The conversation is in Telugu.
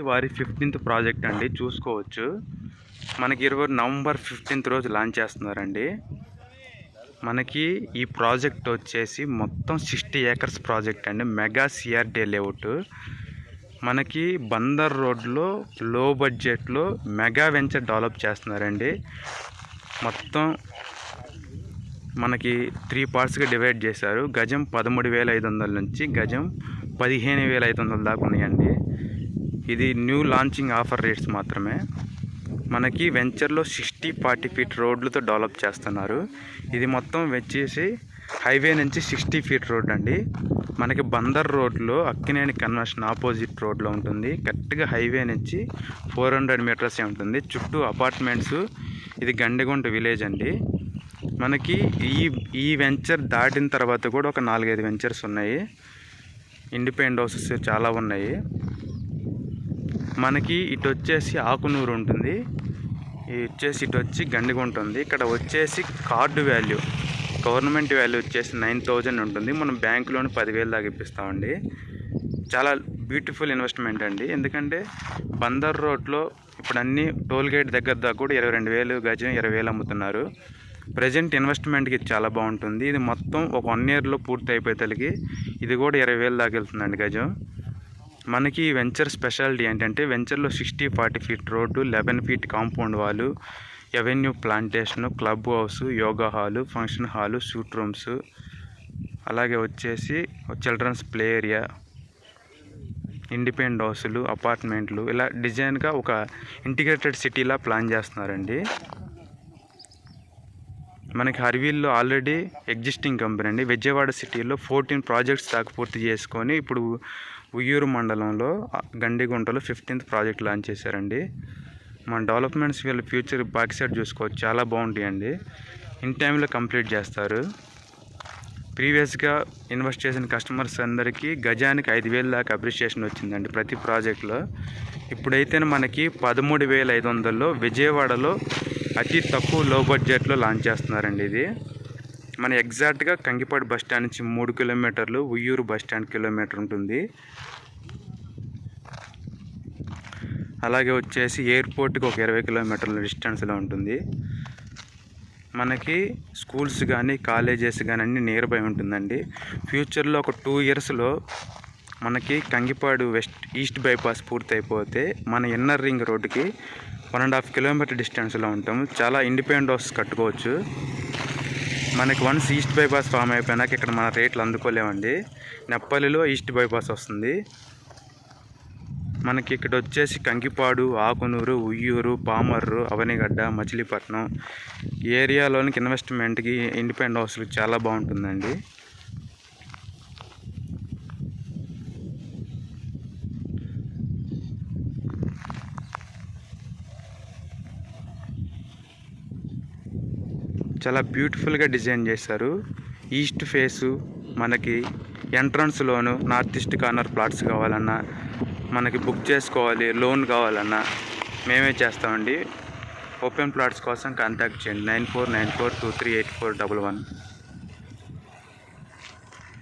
వారి ఫిఫ్టీన్త్ ప్రాజెక్ట్ అండి చూసుకోవచ్చు. మనకి ఇరవై నవంబర్ ఫిఫ్టీన్త్ రోజు లాంచ్ చేస్తున్నారండి. మనకి ఈ ప్రాజెక్ట్ వచ్చేసి మొత్తం సిక్స్టీ ఏకర్స్ ప్రాజెక్ట్ అండి మెగా సిఆర్డే లేఅవుట్ మనకి బందర్ రోడ్లో లో బడ్జెట్లో మెగా వెంచర్ డెవలప్ చేస్తున్నారండి. మొత్తం మనకి త్రీ పార్ట్స్గా డివైడ్ చేశారు. గజం పదమూడు వేల ఐదు వందల నుంచి గజం పదిహేను వేల ఐదు వందల దాకా ఉన్నాయండి. ఇది న్యూ లాంచింగ్ ఆఫర్ రేట్స్ మాత్రమే. మనకి వెంచర్లో సిక్స్టీ ఫార్టీ ఫీట్ రోడ్లతో డెవలప్ చేస్తున్నారు. ఇది మొత్తం వచ్చేసి హైవే నుంచి సిక్స్టీ ఫీట్ రోడ్ అండి. మనకి బందర్ రోడ్లో అక్కినేని కన్వెన్షన్ ఆపోజిట్ రోడ్లో ఉంటుంది. కరెక్ట్గా హైవే నుంచి ఫోర్ హండ్రెడ్ మీటర్సే ఉంటుంది. చుట్టూ అపార్ట్మెంట్స్ ఇది గండిగుంట విలేజ్ అండి. మనకి ఈ ఈ వెంచర్ దాటిన తర్వాత కూడా ఒక నాలుగైదు వెంచర్స్ ఉన్నాయి. ఇండిపెండెంట్ హౌసెస్ చాలా ఉన్నాయి. మనకి ఇటు వచ్చేసి ఆకునూరు ఉంటుంది. ఇది వచ్చేసి ఇటు వచ్చి గండిగుంట ఉంది ఇక్కడ వచ్చేసి కార్డు వాల్యూ గవర్నమెంట్ వాల్యూ వచ్చేసి నైన్ థౌజండ్ ఉంటుంది. మనం బ్యాంకులోని పదివేలు దాకా ఇప్పిస్తామండి. చాలా బ్యూటిఫుల్ ఇన్వెస్ట్మెంట్ అండి. ఎందుకంటే బందర్ రోడ్లో ఇప్పుడు అన్ని టోల్ గేట్ దగ్గర దాకా కూడా ఇరవై రెండు వేలు గజం ఇరవై వేలు అమ్ముతున్నారు. ప్రజెంట్ ఇన్వెస్ట్మెంట్కి ఇది చాలా బాగుంటుంది. ఇది మొత్తం ఒక వన్ ఇయర్లో పూర్తి అయిపోయేతలకి ఇది కూడా ఇరవై వేలు దాకా వెళ్తుందండి గజం. మనకి వెంచర్ స్పెషాలిటీ ఏంటంటే వెంచర్లో sixty forty feet road eleven feet compound wall avenue plantation club house yoga hall function hall suite rooms. అలాగే వచ్చేసి చిల్డ్రన్స్ ప్లే ఏరియా ఇండిపెండెంట్ హౌసులు అపార్ట్మెంట్లు. ఇలా డిజైన్గా ఒక ఇంటిగ్రేటెడ్ సిటీలా ప్లాన్ చేస్తున్నారండి. మనకి హర్వీల్లో ఆల్రెడీ ఎగ్జిస్టింగ్ కంపెనీ అండి. విజయవాడ సిటీలో ఫోర్టీన్ ప్రాజెక్ట్స్ దాకా పూర్తి చేసుకొని ఇప్పుడు ఉయ్యూరు మండలంలో గండిగుంటలో ఫిఫ్టీన్త్ ప్రాజెక్ట్ లాంచ్ చేశారండి. మన డెవలప్మెంట్స్ వీళ్ళ ఫ్యూచర్ బ్యాక్ సైడ్ చూసుకోవచ్చు. చాలా బాగుంటాయండి ఇన్ టైంలో కంప్లీట్ చేస్తారు. ప్రీవియస్గా ఇన్వెస్ట్ చేసిన కస్టమర్స్ అందరికీ గజానికి ఐదు వేల దాకా అప్రిషియేషన్ వచ్చిందండి ప్రతి ప్రాజెక్ట్లో ఇప్పుడైతే మనకి పదమూడు వేల ఐదు వందల్లో విజయవాడలో అతి తక్కువ లో బడ్జెట్లో లాంచ్ చేస్తున్నారండి ఇది. మన ఎగ్జాక్ట్గా కంకిపాడు బస్ స్టాండ్ నుంచి మూడు కిలోమీటర్లు ఉయ్యూరు బస్ స్టాండ్ కిలోమీటర్ ఉంటుంది. అలాగే వచ్చేసి ఎయిర్పోర్ట్కి ఒక ఇరవై కిలోమీటర్ల డిస్టెన్స్లో ఉంటుంది. మనకి స్కూల్స్ కానీ కాలేజెస్ కానీ అన్నీ నియర్ బై ఉంటుందండి ఫ్యూచర్లో ఒక టూ ఇయర్స్లో మనకి కంగిపాడు వెస్ట్ ఈస్ట్ బైపాస్ పూర్తి అయిపోతే మన ఇన్నర్ రింగ్ రోడ్డుకి వన్ అండ్ హాఫ్ కిలోమీటర్ డిస్టెన్స్లో ఉంటాం చాలా ఇండిపెండెంట్ హౌస్ కట్టుకోవచ్చు. మనకి వన్స్ ఈస్ట్ బైపాస్ ఫామ్ అయిపోయినాక ఇక్కడ మన రేట్లు అందుకోలేమండి. నెప్పల్లిలో ఈస్ట్ బైపాస్ వస్తుంది. మనకి ఇక్కడ వచ్చేసి కంకిపాడు ఆకునూరు ఉయ్యూరు పామర్రు అవనిగడ్డ మచిలీపట్నం ఏరియాలోనికి ఇన్వెస్ట్మెంట్కి ఇండిపెండెంట్ హౌస్లు చాలా బాగుంటుందండి. చాలా బ్యూటిఫుల్గా డిజైన్ చేశారు. ఈస్ట్ ఫేసు మనకి ఎంట్రన్స్లోను నార్త్ ఈస్ట్ కార్నర్ ప్లాట్స్ కావాలన్నా మనకి బుక్ చేసుకోవాలి లోన్ కావాలన్నా మేమే చేస్తామండి. ఓపెన్ ప్లాట్స్ కోసం కాంటాక్ట్ చేయండి. Nine four nine four two three eight four double one.